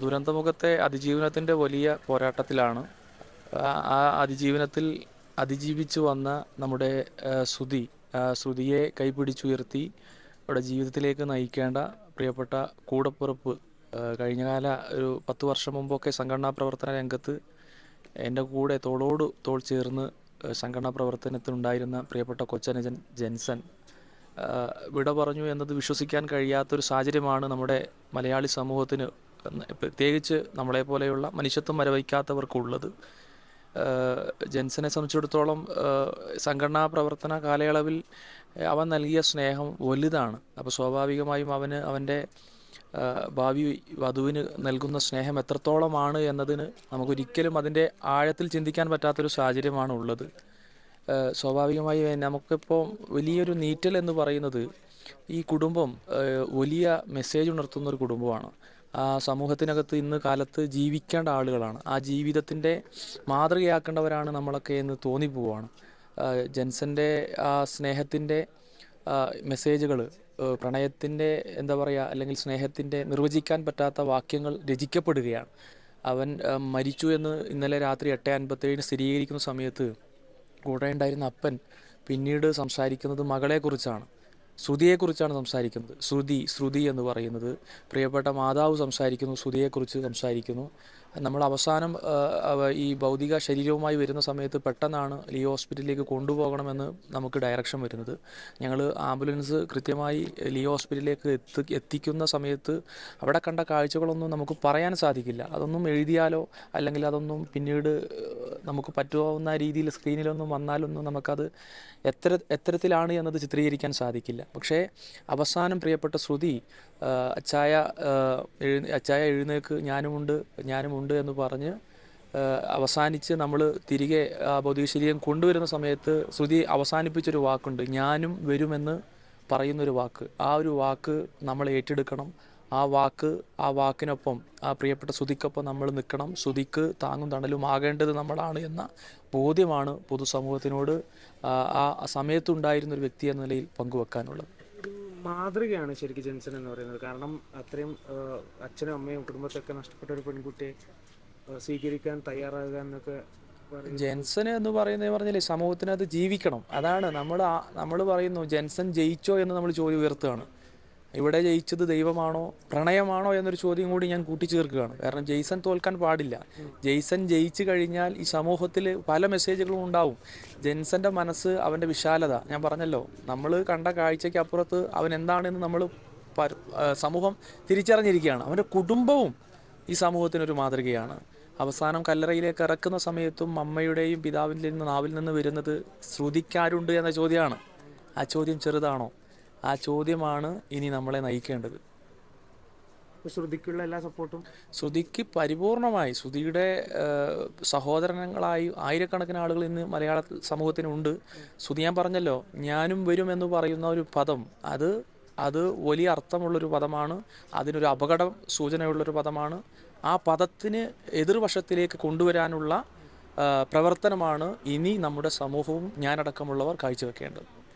ദുരന്തമുഖത്തെ അതിജീവനത്തിന്റെ വലിയ പോരാട്ടത്തിലാണ്. ആ- അതിജീവനത്തിൽ അതിജീവിച്ചു വന്ന നമ്മുടെ ശ്രുതി ശ്രുതിയെ കൈപിടിച്ചുയർത്തി അവിടെ ജീവിതത്തിലേക്ക് നയിക്കേണ്ട പ്രിയപ്പെട്ട കൂടപ്പുറപ്പ് കഴിഞ്ഞകാല ഒരു പത്ത് വർഷം മുമ്പൊക്കെ സംഘടനാ പ്രവർത്തന രംഗത്ത് എന്റെ കൂടെ തോളോട് തോൾ ചേർന്ന് സംഘടനാ പ്രവർത്തനത്തിനുണ്ടായിരുന്ന പ്രിയപ്പെട്ട കൊച്ചനുജൻ ജെൻസൺ വിട പറഞ്ഞു എന്നത് വിശ്വസിക്കാൻ കഴിയാത്തൊരു സാഹചര്യമാണ് നമ്മുടെ മലയാളി സമൂഹത്തിന് പ്രത്യേകിച്ച് നമ്മളെപ്പോലെയുള്ള മനുഷ്യത്വം മരവയ്ക്കാത്തവർക്കുള്ളത് ജെൻസനെ സംബന്ധിച്ചിടത്തോളം സംഘടനാ പ്രവർത്തന കാലയളവിൽ അവൻ നൽകിയ സ്നേഹം വലുതാണ്. അപ്പോൾ സ്വാഭാവികമായും അവന് അവന്റെ ഭാവി വധുവിന് നൽകുന്ന സ്നേഹം എത്രത്തോളമാണ് എന്നതിന് നമുക്കൊരിക്കലും അതിന്റെ ആഴത്തിൽ ചിന്തിക്കാൻ പറ്റാത്തൊരു സാഹചര്യമാണ് ഉള്ളത് സ്വാഭാവികമായി നമുക്കിപ്പോൾ വലിയൊരു നീറ്റൽ എന്ന് പറയുന്നത് ഈ കുടുംബം വലിയ മെസ്സേജ് ഉണർത്തുന്ന ഒരു കുടുംബമാണ്. സമൂഹത്തിനകത്ത് ഇന്ന് കാലത്ത് ജീവിക്കേണ്ട ആളുകളാണ്. ആ ജീവിതത്തിന്റെ മാതൃകയാക്കേണ്ടവരാണ് നമ്മളൊക്കെ എന്ന് തോന്നിപ്പോവാണ് ജെൻസന്റെ ആ സ്നേഹത്തിന്റെ മെസ്സേജുകൾ പ്രണയത്തിന്റെ എന്താ പറയുക അല്ലെങ്കിൽ സ്നേഹത്തിന്റെ നിർവചിക്കാൻ പറ്റാത്ത വാക്യങ്ങൾ രചിക്കപ്പെടുകയാണ്. അവൻ മരിച്ചു എന്ന് ഇന്നലെ രാത്രി എട്ട് അൻപത്തേഴിന് സ്ഥിരീകരിക്കുന്ന സമയത്ത് കൂടെ ഉണ്ടായിരുന്ന അപ്പൻ പിന്നീട് സംസാരിക്കുന്നത് മകളെക്കുറിച്ചാണ്. ശ്രുതിയെക്കുറിച്ചാണ് സംസാരിക്കുന്നത്. ശ്രുതി ശ്രുതി എന്ന് പറയുന്നത്. പ്രിയപ്പെട്ട മാതാവ് സംസാരിക്കുന്നു ശ്രുതിയെക്കുറിച്ച് സംസാരിക്കുന്നു. നമ്മൾ അവസാനം ഈ ഭൗതിക ശരീരവുമായി വരുന്ന സമയത്ത് പെട്ടെന്നാണ് ലിയോ ഹോസ്പിറ്റലിലേക്ക് കൊണ്ടുപോകണമെന്ന് നമുക്ക് ഡയറക്ഷൻ വരുന്നത്. ഞങ്ങൾ ആംബുലൻസ് കൃത്യമായി ലീ ഹോസ്പിറ്റലിലേക്ക് എത്തി എത്തിക്കുന്ന സമയത്ത് അവിടെ കണ്ട കാഴ്ചകളൊന്നും നമുക്ക് പറയാൻ സാധിക്കില്ല. അതൊന്നും എഴുതിയാലോ അല്ലെങ്കിൽ അതൊന്നും പിന്നീട് നമുക്ക് പറ്റുന്ന രീതിയിൽ സ്ക്രീനിലൊന്നും വന്നാലൊന്നും നമുക്കത് എത്ര എത്തരത്തിലാണ് എന്നത് ചിത്രീകരിക്കാൻ സാധിക്കില്ല. പക്ഷേ അവസാനം പ്രിയപ്പെട്ട ശ്രുതി അച്ചായ അച്ചായ എഴുന്നേക്ക് ഞാനുമുണ്ട് ഞാനുമുണ്ട് എന്ന് പറഞ്ഞ് അവസാനിച്ച് നമ്മൾ തിരികെ ആ ശരീരം കൊണ്ടുവരുന്ന സമയത്ത് ശ്രുതി അവസാനിപ്പിച്ചൊരു വാക്കുണ്ട് ഞാനും വരുമെന്ന് പറയുന്നൊരു വാക്ക്. ആ ഒരു വാക്ക് നമ്മൾ ഏറ്റെടുക്കണം ആ വാക്ക് ആ വാക്കിനൊപ്പം ആ പ്രിയപ്പെട്ട ശ്രുതിക്കൊപ്പം നമ്മൾ നിൽക്കണം. ശ്രുതിക്ക് താങ്ങും തണലും ആകേണ്ടത് നമ്മളാണ് എന്ന ബോധ്യമാണ് പൊതുസമൂഹത്തിനോട് ആ സമയത്തുണ്ടായിരുന്ന ഒരു വ്യക്തി എന്ന നിലയിൽ പങ്കുവെക്കാനുള്ളത്. മാതൃകയാണ് ശരിക്കും ജെൻസൺ എന്ന് പറയുന്നത്. കാരണം അത്രയും അച്ഛനും അമ്മയും കുടുംബത്തൊക്കെ നഷ്ടപ്പെട്ട ഒരു പെൺകുട്ടിയെ സ്വീകരിക്കാൻ തയ്യാറാകുക എന്നൊക്കെ ജെൻസൺ എന്ന് പറയുന്നത് പറഞ്ഞാൽ സമൂഹത്തിനകത്ത് ജീവിക്കണം. അതാണ് നമ്മൾ നമ്മൾ പറയുന്നു ജെൻസൺ ജയിച്ചോ എന്ന് നമ്മൾ ചോദ്യം ഉയർത്തുകയാണ്. ഇവിടെ ജയിച്ചത് ദൈവമാണോ പ്രണയമാണോ എന്നൊരു ചോദ്യം കൂടി ഞാൻ കൂട്ടിച്ചേർക്കുകയാണ്. കാരണം ജെയ്സൺ തോൽക്കാൻ പാടില്ല. ജെയ്സൺ ജയിച്ചു കഴിഞ്ഞാൽ ഈ സമൂഹത്തിൽ പല മെസ്സേജുകളും ഉണ്ടാവും. ജെൻസന്റെ മനസ്സ് അവന്റെ വിശാലത. ഞാൻ പറഞ്ഞല്ലോ നമ്മൾ കണ്ട കാഴ്ചയ്ക്ക് അപ്പുറത്ത് അവൻ എന്താണെന്ന് നമ്മൾ സമൂഹം തിരിച്ചറിഞ്ഞിരിക്കുകയാണ്. അവന്റെ കുടുംബവും ഈ സമൂഹത്തിനൊരു മാതൃകയാണ്. അവസാനം കല്ലറയിലേക്ക് ഇറക്കുന്ന സമയത്തും അമ്മയുടെയും പിതാവിന്റെ നാവിൽ നിന്ന് വരുന്നത് ശ്രുതിക്കാരുണ്ട് എന്ന ചോദ്യമാണ്. ആ ചോദ്യം ചെറുതാണോ? ആ ചോദ്യമാണ് ഇനി നമ്മളെ നയിക്കേണ്ടത്. ശ്രുതിക്കുള്ള എല്ലാ സപ്പോർട്ടും? ശ്രുതിക്ക് പരിപൂർണമായി ശ്രുതിയുടെ സഹോദരങ്ങളായി ആയിരക്കണക്കിന് ആളുകൾ ഇന്ന് മലയാള സമൂഹത്തിനുണ്ട്. ശ്രുതി ഞാൻ പറഞ്ഞല്ലോ ഞാനും വരും എന്ന് പറയുന്ന ഒരു പദം അത് അത് വലിയ അർത്ഥമുള്ളൊരു പദമാണ് അതിനൊരു അപകടം സൂചനയുള്ളൊരു പദമാണ്. ആ പദത്തിന് എതിർവശത്തിലേക്ക് കൊണ്ടുവരാനുള്ള പ്രവർത്തനമാണ് ഇനി നമ്മുടെ സമൂഹവും ഞാനടക്കമുള്ളവർ കാഴ്ചവെക്കേണ്ടത്.